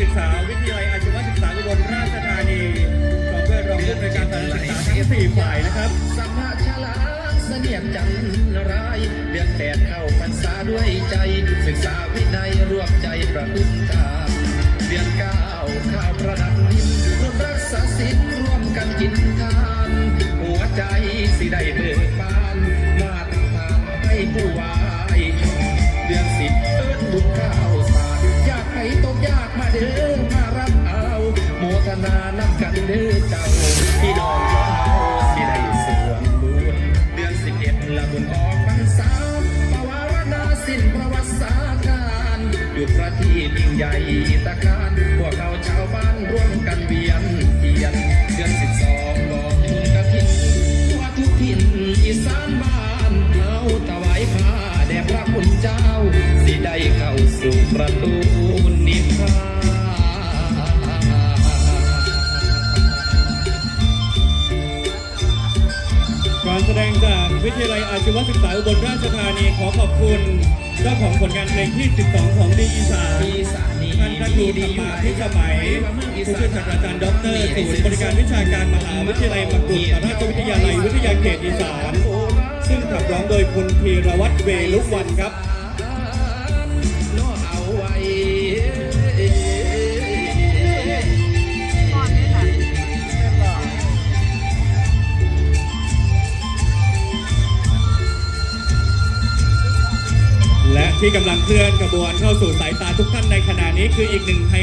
ศึกษาวิทยาลัยอาชีวศึกษาอุบลราชธานีพร้อมด้วยรองผู้อำนวยการสถานศึกษาทั้งสี่ฝ่ายนะครับสมมาฉลาเสนียดจันทรายเดือนแปดเข้าพรรษาด้วยใจ ศึกษาวินัยรวมใจประพฤติตามเดือนเก้าข้าวประดับดินร่วมรักษาศีลร่วมกันกินทาน หัวใจสิได้เบิกบาน มาเด้อมารับเอาโมทนานำกันเด้อเจ้าพี่น้องของเราสิได้สวมบุญเดือนสิบเอ็ดละบุญออกพรรษาปวารณาสิ้นประวัติศาสตร์การอยู่ประทีปยิ่งใหญ่ตะการพวกเขาชาว การแสดงจากวิทยาลัยอาชีวศึกษาอุบลราชธานีขอขอบคุณเจ้าของผลงานเพลงที่ 12 ของดีอีสานอีสานนี่ท่านพระครูธรรมาพิสมัยผู้ช่วยศาสตราจารย์ดอกเตอรศูนย์บริการวิชาการมหาวิทยาลัยมกุฎราชวิทยาลัยวิทยาเขตอีสาน ซึ่งขับร้องโดยคุณธีรวัตรเวลุวันครับ ที่กำลังเคลื่อนขบวนเข้าสู่สายตาทุกท่านในขณะนี้คืออีกหนึ่งไฮ